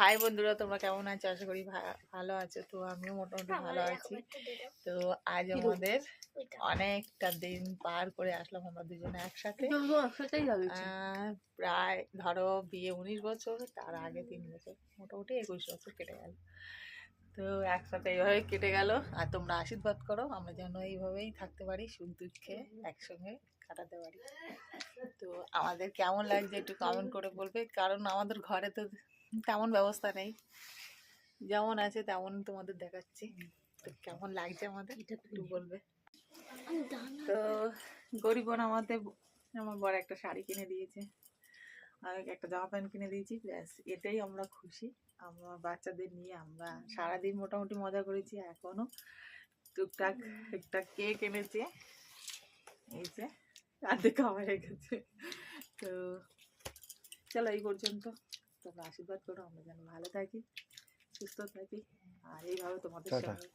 High বন্ধুরা তোমরা কেমন আছো? আশা করি ভা- ভালো আছো। তো আমিও মোটামুটি ভালো আছি। তো আজ আমাদের অনেকটা দিন পার করে আসলাম আমরা দুজনে একসাথে। আহ, প্রায় ধরো বিয়ে উনিশ বছর তার আগে তিন বছর মোটামুটি একুশ বছর কেটে গেল। তো একসাথে এইভাবে কেটে গেল। আর তোমরা আশীর্বাদ করো আমরা যেন এইভাবেই থাকতে পারি সুখ দুঃখে একসঙ্গে কাটাতে পারি। তো আমাদের কেমন লাগছে একটু কমেন্ট করে বলবে কারণ আমাদের ঘরে তো তেমন ব্যবস্থা নেই। যেমন আছে তেমন তোমাদের দেখাচ্ছি। তো কেমন লাগছে আমাদের? এটা একটু বলবে। তো গরিব আমাদের আমার বড় একটা শাড়ি কিনে দিয়েছে। আর একটা জামা প্যান্ট কিনে দিয়েছি। ব্যাস এটাই আমরা খুশি। আমার বাচ্চাদের নিয়ে আমরা সারাদিন মোটামুটি মজা করেছি। এখনও টুকটাক একটা কেক এনেছে। এই যে আর্ধেক খাওয়া হয়ে গেছে। তো চলো এই পর্যন্ত। তোমরা আশীর্বাদ করো আমরা যেন ভালো থাকি সুস্থ থাকি আর এইভাবে তোমাদের টাটা। সঙ্গে